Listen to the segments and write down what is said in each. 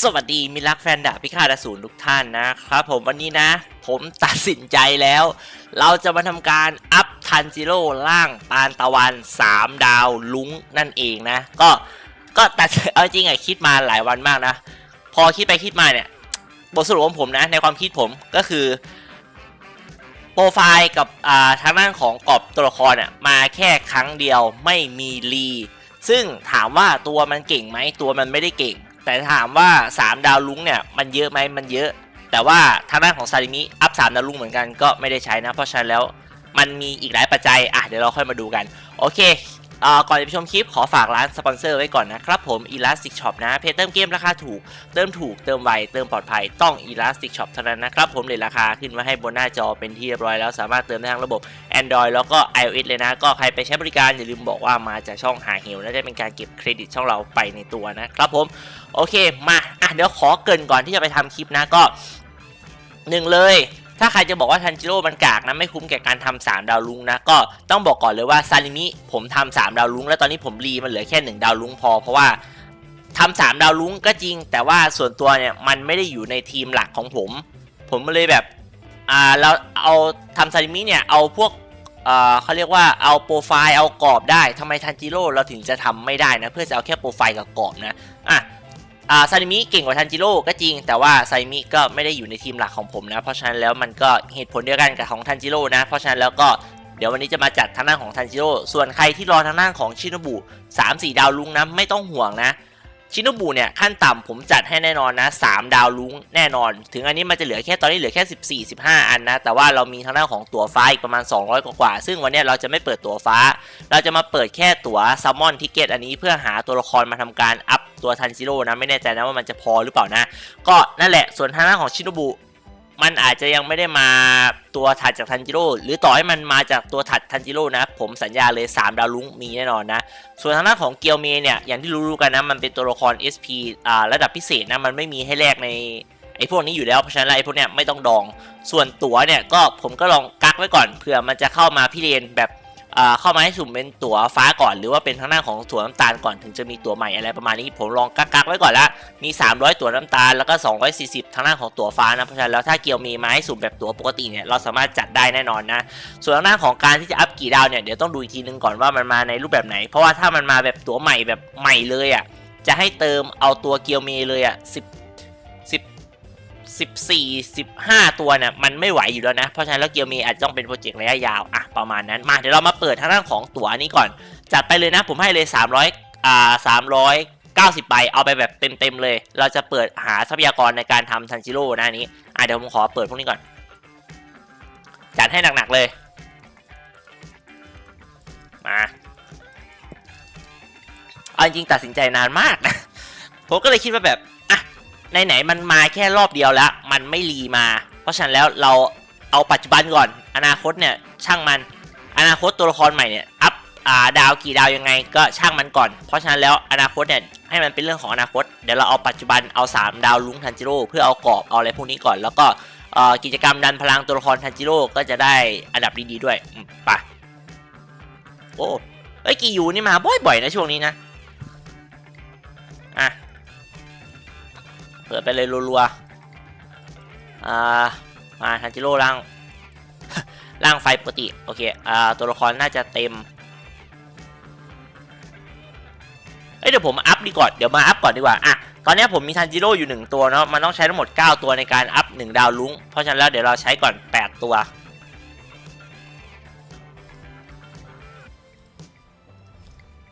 สวัสดีมิตรรักแฟนดาบพิฆาตอสูรทุกท่านนะครับผมวันนี้นะ ผมตัดสินใจแล้ว เราจะมาทำการอัพทันจิโร่ล่างปานตะวัน 3 ดาวลุงนั่นเองนะ ก็ก็ตัดเอาจริงอะคิดมาหลายวันมากนะ พอคิดไปคิดมาเนี่ยบทสรุปของผมนะ ในความคิดผมก็คือ โปรไฟล์กับอ่าทางด้านของกรอบตัวละครอะมาแค่ครั้งเดียวไม่มีรีซึ่งถามว่าตัวมันเก่งไหมตัวมันไม่ได้เก่ง แต่ถามว่า 3 ดาวลุงเนี่ยมันเยอะไหมมันเยอะ แต่ว่าทางด้านของซาลิมิอัพ3ดาวลุงเหมือนกันก็ไม่ได้ใช้นะ เพราะฉะนั้นแล้วมันมีอีกหลายปัจจัย อะเดี๋ยวเราค่อยมาดูกัน โอเค ก่อนจะไปชมคลิปขอฝากร้านสปอนเซอร์ไว้ก่อนนะครับผม Elastic Shop นะ เพจเติมเกมราคาถูก เติมถูก เติมไว เติมปลอดภัย ต้อง Elastic Shop เท่านั้นนะครับผมเลยราคาขึ้นมาให้บนหน้าจอเป็นที่เรียบร้อยแล้วสามารถเติมได้ทั้งระบบ Android แล้วก็ iOS เลยนะ ก็ใครไปใช้บริการอย่าลืมบอกว่ามาจากช่องหาเฮลและจะเป็นการเก็บเครดิตช่องเราไปในตัวนะครับผม โอเค มา อะ เดี๋ยวขอเกินก่อนที่จะไปทำคลิปนะ ก็หนึ่งเลย ถ้าใครจะบอกว่าทันจิโร่มันกากนะไม่คุ้มแก่การทำสามดาวลุงนะก็ต้องบอกก่อนเลยว่าซาลิมิผมทำสามดาวลุงแล้วตอนนี้ผมรีมันเหลือแค่หนึ่งดาวลุงพอเพราะว่าทำสามดาวลุงก็จริง แต่ว่าส่วนตัวเนี่ยมันไม่ได้อยู่ในทีมหลักของผม ผมเลยแบบอ่าเราเอาทำซาลิมิเนี่ยเอาพวกเอ่อเขาเรียกว่าเอาโปรไฟล์เอากรอบได้ทำไมทันจิโร่เราถึงจะทำไม่ได้นะ เพื่อจะเอาแค่โปรไฟล์กับกรอบนะอะ อ่าซานิมิเก่งกว่าทันจิโร่ก็จริง แต่ว่าซานิมิก็ไม่ได้อยู่ในทีมหลักของผมนะ เพราะฉะนั้นแล้วมันก็เหตุผลเดียวกันกับของทันจิโร่นะ เพราะฉะนั้นแล้วก็เดี๋ยววันนี้จะมาจัดทางด้านของทันจิโร่ ส่วนใครที่รอทางด้านของชินบุ3 4ดาวลุงนะไม่ต้องห่วงนะ ชินบุเนี่ยขั้นต่ำผมจัดให้แน่นอนนะ3ดาวลุงแน่นอน ถึงอันนี้มันจะเหลือแค่ตอนนี้เหลือแค่ 14 15 อันนะ แต่ว่าเรามีทางด้านของตั๋วฟ้าอีกประมาณ 200 กว่าๆซึ่งวันนี้เราจะไม่เปิดตั๋วฟ้า เราจะมาเปิดแค่ตั๋วซัมมอนทิเกตอันนี้เพื่อหาตัวละครมาทำการอัพ ตัวทันจิโร่นะไม่แน่ใจนะว่ามันจะพอหรือเปล่านะ ก็นั่นแหละส่วนทางด้านของชิน o บุมันอาจจะยังไม่ได้มาตัวถัดจากทันจิโร่หรือต่อให้มันมาจากตัวถัดทันจิโร่นะผมสัญญาเลย 3 ดาวลุ้งมีแน่นอนนะ ส่วนทางด้านของเกียวเมเนี่ยอย่างที่รู้ๆกันนะ มันเป็นตัวละคร SP อ่าระดับพิเศษนะ มันไม่มีให้แลกในไอ้พวกนี้อยู่แล้วเพราะฉะนั้นไอ้พวกเนี้ยไม่ต้องดอง ส่วนตั๋วเนี่ยก็ผมก็ลองกักไว้ก่อนเผื่อมันจะเข้ามาพี่เรนแบบ เข้ามาให้สุ่มเป็นตั๋วฟ้าก่อน หรือว่าเป็นทางด้านของตั๋วน้ำตาลก่อนถึงจะมีตั๋วใหม่อะไรประมาณนี้ผมลองกักๆไว้ก่อนละมี 300 ตั๋วน้ำตาลแล้วก็ 240 ทางด้านของตั๋วฟ้านะเพราะฉะนั้นแล้วถ้าเกียวมีมาให้สุ่มแบบตั๋วปกติเนี่ยเราสามารถจัดได้แน่นอนนะส่วนทางด้านของการที่จะอัพกี่ดาวเนี่ยเดี๋ยวต้องดูอีกทีนึงก่อนว่ามันมาในรูปแบบไหน เพราะว่าถ้ามันมาแบบตั๋วใหม่แบบใหม่เลยอะจะให้เติมเอาตัวเกียวเมเลยอะ10 14 15 ตัวเนี่ยมันไม่ไหวอยู่แล้วนะ เพราะฉะนั้นแล้วเกียวเมอาจจะต้องเป็นโปรเจกต์ระยะยาวอะประมาณนั้นมาเดี๋ยวเรามาเปิดทางด้านของตั๋วนี้ก่อน จัดไปเลยนะผมให้เลย 300อ่า390ใบเอาไปแบบเต็มๆเลย เราจะเปิดหาทรัพยากรในการทำทันจิโร่นะอันนี้อะเดี๋ยวผมขอเปิดพวกนี้ก่อน จัดให้หนักๆเลย มาเอาจริงๆตัดสินใจนานมากนะผมก็เลยคิดว่าแบบ ไหนๆมันมาแค่รอบเดียวแล้ว มันไม่รีมา เพราะฉะนั้นแล้วเราเอาปัจจุบันก่อน อนาคตเนี่ยช่างมัน อนาคตตัวละครใหม่เนี่ยอัพอ่าดาวกี่ดาวยังไงก็ช่างมันก่อน เพราะฉะนั้นแล้วอนาคตเนี่ยให้มันเป็นเรื่องของอนาคต เดี๋ยวเราเอาปัจจุบันเอา 3 ดาวลุงทันจิโร่เพื่อเอากรอบเอาอะไรพวกนี้ก่อน แล้วก็กิจกรรมดันพลังตัวละครทันจิโร่ก็จะได้อันดับดีๆด้วยไปโอ้เอ้ยกียูนี่มาบ่อยๆนะช่วงนี้นะ เปิดไปเลยรัวๆ อ่า มาทันจิโร่ร่าง ร่างไฟปกติ โอเค อ่า ตัวละครน่าจะเต็มเอ้ยเดี๋ยวผมอัพดีก่อน เดี๋ยวมาอัพก่อนดีกว่า อะ ตอนนี้ผมมีทันจิโร่อยู่ 1 ตัวเนาะ มันต้องใช้ทั้งหมด 9 ตัวในการอัพ 1 ดาวลุ้ง เพราะฉะนั้นแล้วเดี๋ยวเราใช้ก่อน 8 ตัว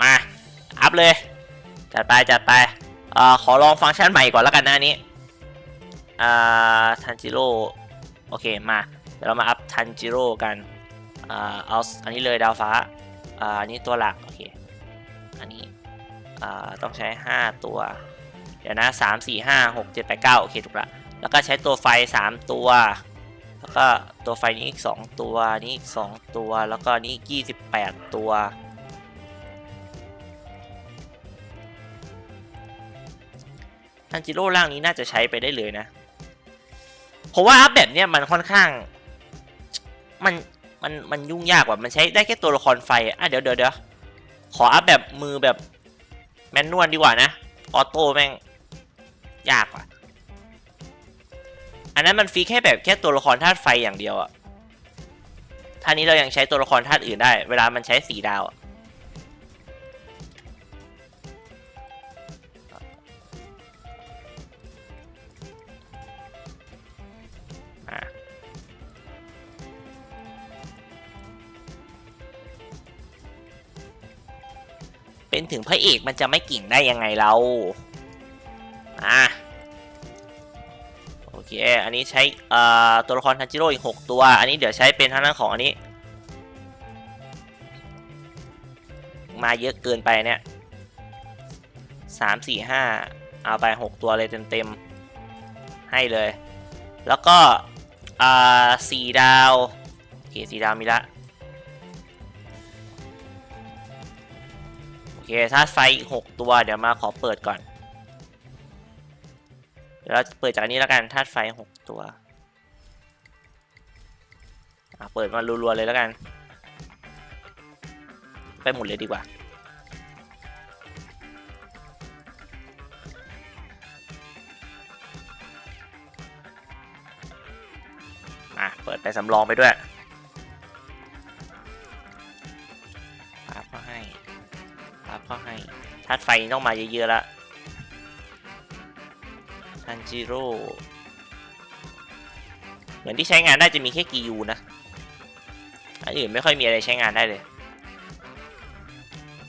มา อัพเลย จัดไป จัดไป อ่อขอลองฟังก์ชันใหม่ก่อนแล้วกันนะอันนี้อ่าทันจิโร่โอเคมาเดี๋ยวเรามาอัพทันจิโร่กันอ่าเอาอันนี้เลยดาวฟ้าอ่าอันนี้ตัวหลักโอเคอันนี้อ่าต้องใช้ 5 ตัว เดี๋ยวนะ 3 4 5 6 7 8 9โอเคถูกละแล้วก็ใช้ตัวไฟ 3 ตัว แล้วก็ตัวไฟนี้อีก 2 ตัวนี้อีก 2 ตัว แล้วก็นี้อีก28 ตัว ทันจิโร่ร่างนี้น่าจะใช้ไปได้เลยนะ เพราะว่าอัพแบบเนี้ยมันค่อนข้าง มันมันมันยุ่งยากกว่ามันใช้ได้แค่ตัวละครไฟอะเดี๋ยวเดี๋ยวเดี๋ยวขออัพแบบมือแบบแมนนวลดีกว่านะออโต้แม่งยากว่ะอันนั้นมันฟิกแค่แบบแค่ตัวละครธาตุไฟอย่างเดียวอะท่านี้เรายังใช้ตัวละครธาตุอื่นได้ เวลามันใช้สีดาวอะ เป็นถึงพระเอกมันจะไม่เก่งได้ยังไงเราอะโอเค อันนี้ใช้ตัวละครทันจิโร่อีก 6 ตัว อันนี้เดี๋ยวใช้เป็นทางด้านของอันนี้ มาเยอะเกินไปเนี่ยสามสี่ห้าเอาไป 6 ตัวเลยเต็มๆ ให้เลย แล้วก็สี่ดาวโอเคสี่ดาวมีละ เคถ้าไฟอีก6ตัวเดี๋ยวมาขอเปิดก่อน เดี๋ยวเราเปิดจากอันนี้แล้วกันธาตุไฟหกตัวอะเปิดมารัวๆเลยแล้วกัน ไปหมดเลยดีกว่า อะ เปิดไปสำรองไปด้วย ก็ให้ธาตุไฟต้องมาเยอะๆแล้วทันจิโร่เหมือนที่ใช้งานได้จะมีแค่กียูนะอันอื่นไม่ค่อยมีอะไรใช้งานได้เลย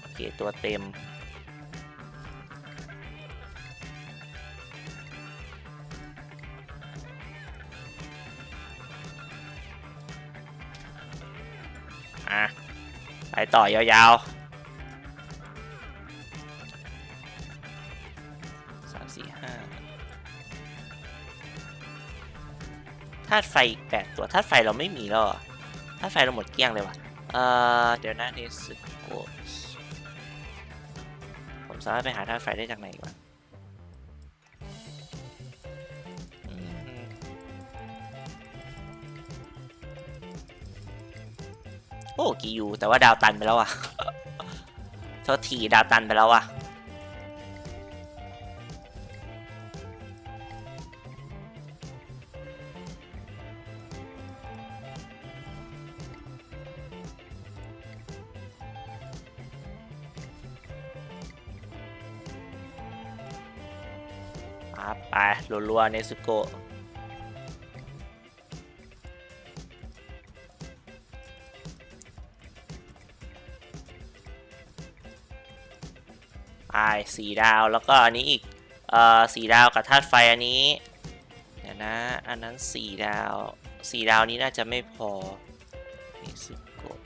โอเคตัวเต็มอะไปต่อยาวๆ ธาตุไฟอีกแปดตัวธาตุไฟเราไม่มีแล้วธาตุไฟเราหมดเกลี้ยงเลยว่ะเอ่อเดี๋ยวนะเนสโกผมสามารถไปหาธาตุไฟได้จากไหนวะโอ้กียูแต่ว่าดาวตันไปแล้วอะโทษทีดาวตันไปแล้วอะ ไปรัวๆเนซุโกะไปสี่ดาวแล้วก็อันนี้อีกเอ่อสี่ดาวกับธาตุไฟอันนี้เดี๋ยวนะอันนั้นสี่ดาวสี่ดาวนี้น่าจะไม่พอเนซุโกะ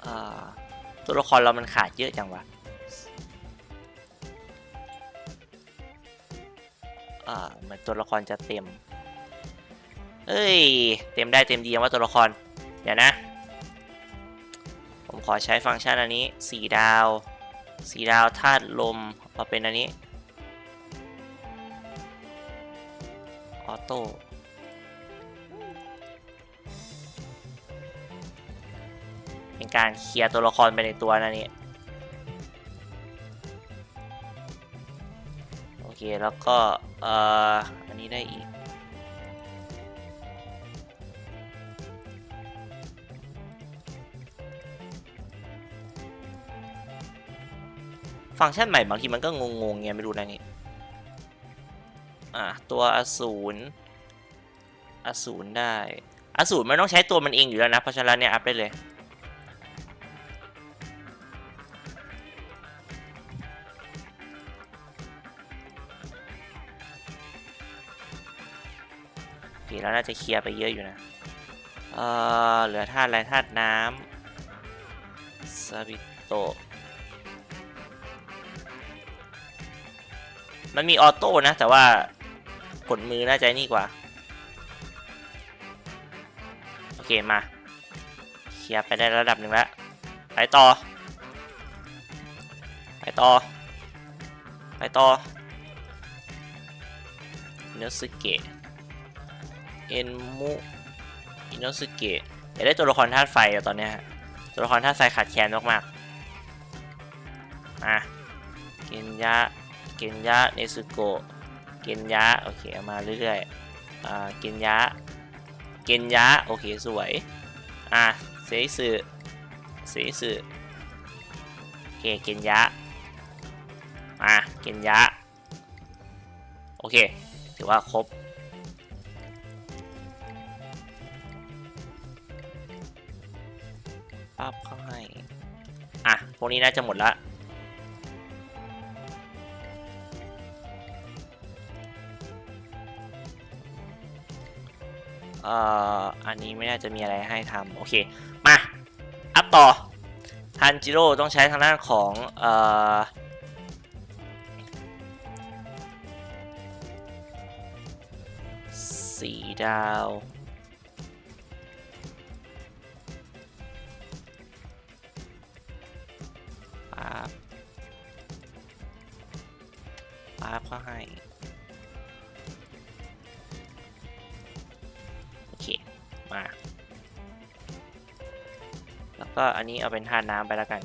เอ่อตัวละครเรามันขาดเยอะจังวะ เหมือนตัวละครจะเต็ม เอ้ย เต็มได้เต็มดีว่าตัวละคร เดี๋ยวนะ ผมขอใช้ฟังก์ชันอันนี้4ดาว4ดาวธาตุลมมาเป็นอันนี้ออโต้เป็นการเคลียร์ตัวละครไปในตัวนะนี่โอเค แล้วก็ เอ่ออันนี้ได้อีก ฟังก์ชันใหม่บางทีมันก็งงๆไงไม่รู้นะนี่อะตัวอสูรอสูรได้อสูรมันต้องใช้ตัวมันเองอยู่แล้วนะเพราะฉะนั้นเนี่ยอัพได้เลย โอเคแล้วน่าจะเคลียร์ไปเยอะอยู่นะเอ่อเหลือธาตุอะไรธาตุน้ำซาบิโตมันมีออโต้นะ แต่ว่าผลมือน่าจะนี่กว่า โอเค มา เคลียร์ไปได้ระดับหนึ่งแล้ว ไปต่อ ไปต่อ ไปต่อเนื้อสึเกะ เอ็นมุอินโนสึเกะอยากได้ตัวละครธาตุไฟอะตอนเนี้ยตัวละครธาตุไฟขาดแคลนมากๆอะเกนยะเกนยะเนซึโกะเกนยะโอเคเอามาเรื่อยๆอ่าเกนยะเกนยะโอเคสวยอะเซซึเซซึโอเคเกนยะอะเกนยะโอเคถือว่าครบ ปั๊บเข้าให้ อะ พวกนี้น่าจะหมดละเอ่ออันนี้ไม่น่าจะมีอะไรให้ทำโอเค มา อัพต่อทันจิโร่ต้องใช้ทางด้านของเอ่อสีดาว นนี้เอาเป็นทานน้ำไปแล้วกัน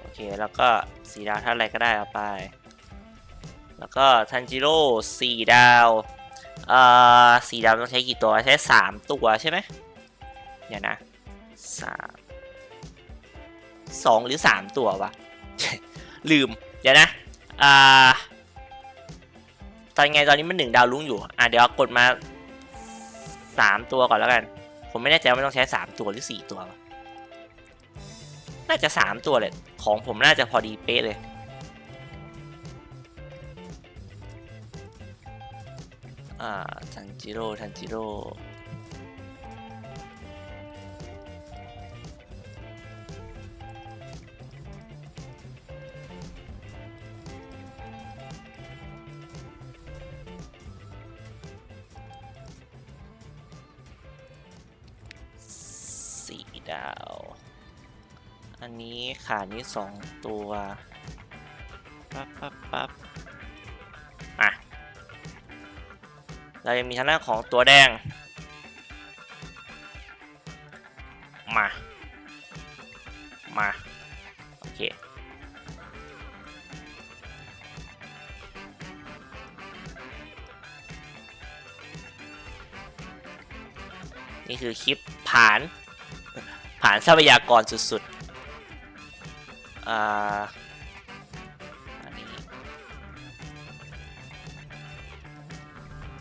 โอเค แล้วก็สีดาวท่านอะไรก็ได้เอาไป แล้วก็ทันจิโร่สี่ดาวเอ่อสีดาวต้องใช้กี่ตัว ใช้สามตัวใช่ไหมเดี๋ยวนะสามสองหรือสามตัววะ ลืม เดี๋ยวนะอ่าตอนไงตอนนี้มันหนึ่งดาวลุ้งอยู่ อะเดี๋ยวกดมาสามตัวก่อนแล้วกัน ผมไม่แน่ใจว่ามันต้องใช้สามตัวหรือสี่ตัววะ น่าจะสามตัวเลย ของผมน่าจะพอดีเป๊ะเลย อ่า ทันจิโร่ ทันจิโร่ อันนี้ขานี้สองตัว ปั๊บปั๊บปั๊บอะ เรายังมีทางด้านของตัวแดง มา มา โอเค นี่คือคลิปผ่านผ่านทรัพยากรสุดๆ อ่าอันนี้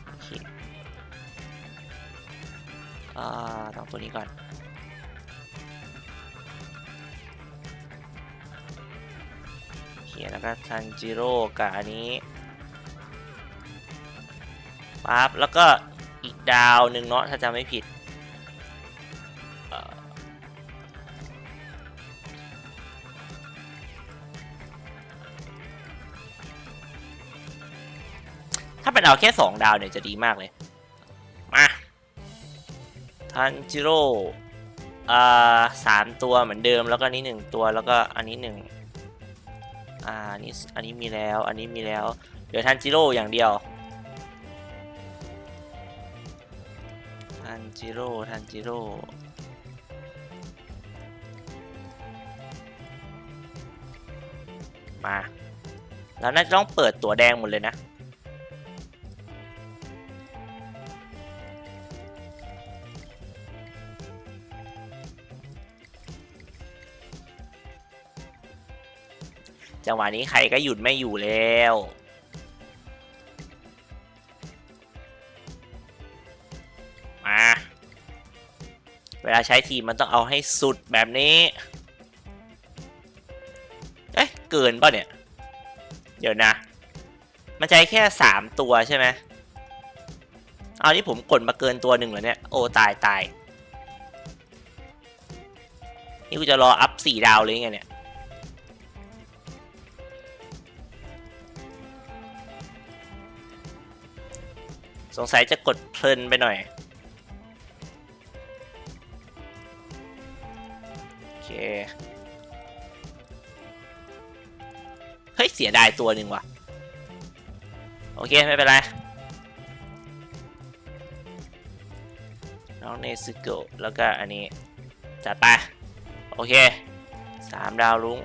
โอเคอ่าต้องตัวนี้ก่อนโอเคแล้วก็ทันจิโร่กับอันนี้ปั๊บแล้วก็อีกดาวหนึ่งเนาะถ้าจำไม่ผิด เอาแค่สองดาวเนี่ยจะดีมากเลย มาทันจิโร่อ่าสามตัวเหมือนเดิมแล้วก็อันนี้หนึ่งตัวแล้วก็อันนี้หนึ่งอ่าอันนี้อันนี้มีแล้วอันนี้มีแล้วเดี๋ยวทันจิโร่อย่างเดียวทันจิโร่ทันจิโร่มาแล้วน่าจะต้องเปิดตัวแดงหมดเลยนะ จังหวะนี้ใครก็หยุดไม่อยู่แล้ว มา เวลาใช้ทีมมันต้องเอาให้สุดแบบนี้ เอ๊ะ เกินป่ะเนี่ย เดี๋ยวนะ มันใช้แค่สามตัวใช่ไหมเอานี่ผมกดมาเกินตัวหนึ่งเหรอเนี่ย โอ้ ตายตายนี่กูจะรออัพสี่ดาวเลยไงเนี่ย สงสัยจะกดเพลินไปหน่อย โอเค เฮ้ย เสียดายตัวหนึ่งว่ะ โอเค ไม่เป็นไร น้องเนซึโกะแล้วก็อันนี้ จัดไป โอเคสามดาวลุง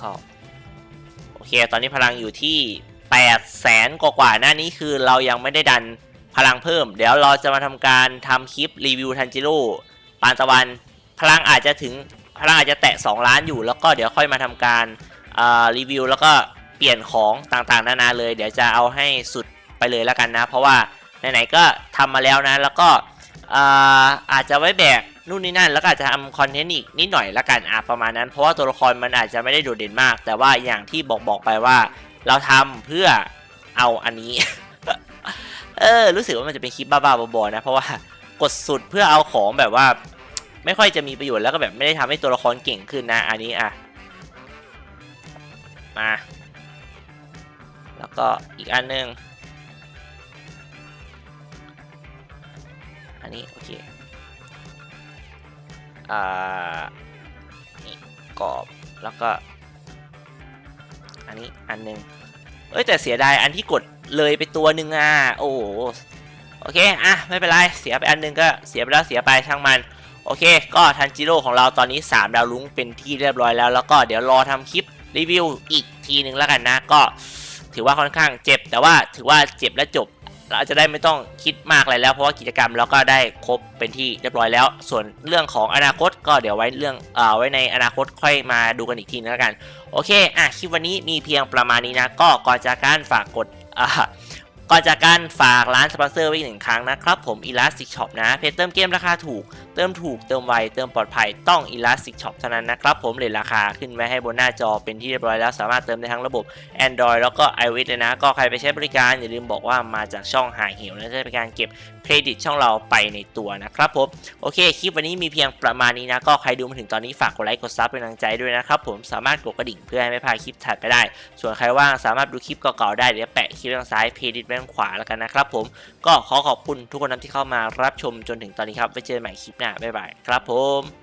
คิติคอลโอเค ตอนนี้พลังอยู่ที่8แสนกว่าๆหน้านี้คือเรายังไม่ได้ดันพลังเพิ่ม เดี๋ยวเราจะมาทำการทำคลิปรีวิวทันจิโร่ปานตะวัน พลังอาจจะถึงพลังอาจจะแตะ 2 ล้านอยู่ แล้วก็เดี๋ยวค่อยมาทำการรีวิว แล้วก็เปลี่ยนของต่างๆ นานาเลย เดี๋ยวจะเอาให้สุดไปเลยแล้วกันนะ เพราะว่าไหนๆก็ทำมาแล้วนะ แล้วก็อ่าอาจจะไว้แบก นู่นนี่นั่นแล้วก็อาจจะทำคอนเทนต์อีกนิดหน่อยละกันอะประมาณนั้น เพราะว่าตัวละครมันอาจจะไม่ได้โดดเด่นมาก แต่ว่าอย่างที่บอกบอกไปว่า เราทำเพื่อเอาอันนี้ เออ รู้สึกว่ามันจะเป็นคลิปบ้าๆบอๆนะ เพราะว่ากดสุดเพื่อเอาของแบบว่า ไม่ค่อยจะมีประโยชน์แล้วก็แบบไม่ได้ทำให้ตัวละครเก่งขึ้นนะ อันนี้อะมา แล้วก็อีกอันหนึงอันนี้โอเค อ่านี่กรอบแล้วก็ อันนี้อันหนึงเอ้ยแต่เสียดายอันที่กดเลยไปตัวหนึ่งอะโอ้โหโอเคอะไม่เป็นไรเสียไปอันหนึงก็เสียไปแล้วเสียไปช่างมันโอเค ก็ทันจิโร่ของเราตอนนี้ 3 ดาวลุ้งเป็นที่เรียบร้อยแล้ว แล้วก็เดี๋ยวรอทำคลิปรีวิวอีกทีหนึ่งแล้วกันนะ ก็ถือว่าค่อนข้างเจ็บ แต่ว่าถือว่าเจ็บและจบ เราจะได้ไม่ต้องคิดมากอะไรแล้ว เพราะว่ากิจกรรมเราก็ได้ครบเป็นที่เรียบร้อยแล้ว ส่วนเรื่องของอนาคตก็เดี๋ยวไว้เรื่องเอ่อไว้ในอนาคตค่อยมาดูกันอีกทีนึงแล้วกันโอเคอะคลิปวันนี้มีเพียงประมาณนี้นะก็ก่อนจากการฝากกดอ่าก่อนจากการฝากร้านสปอนเซอร์ไว้อีกหนึ่งครั้งนะครับผม Elastic Shop นะเพจเติมเกมราคาถูกเติมถูกเติมไวเติมปลอดภัยต้อง Elastic Shop เท่านั้นนะครับผมเลทราคาขึ้นไว้ให้บนหน้าจอเป็นที่เรียบร้อยแล้วสามารถเติมได้ทั้งระบบ Android แล้วก็ iOS เลยนะ ก็ใครไปใช้บริการอย่าลืมบอกว่ามาจากช่องหายหิวและจะเป็นการเก็บเครดิตช่องเราไปในตัวนะครับผมโอเคคลิปวันนี้มีเพียงประมาณนี้นะ ก็ใครดูมาถึงตอนนี้ฝากกดไลค์กดซับเป็นกำลังใจด้วยนะครับผมสามารถกดกระดิ่งเพื่อให้ไม่พลาดคลิปถัดไปได้ ส่วนใครว่างสามารถดูคลิปเก่าๆได้เดี๋ยวแปะคลิปทางซ้ายเพจดิทไว้ทางขวาแล้วกันนะครับผมก็ขอขอบคุณทุกคนที่เข้ามารับชมจนถึงตอนนี้ครับไว้เจอใหม่คลิปหน้าบ๊ายบายครับผม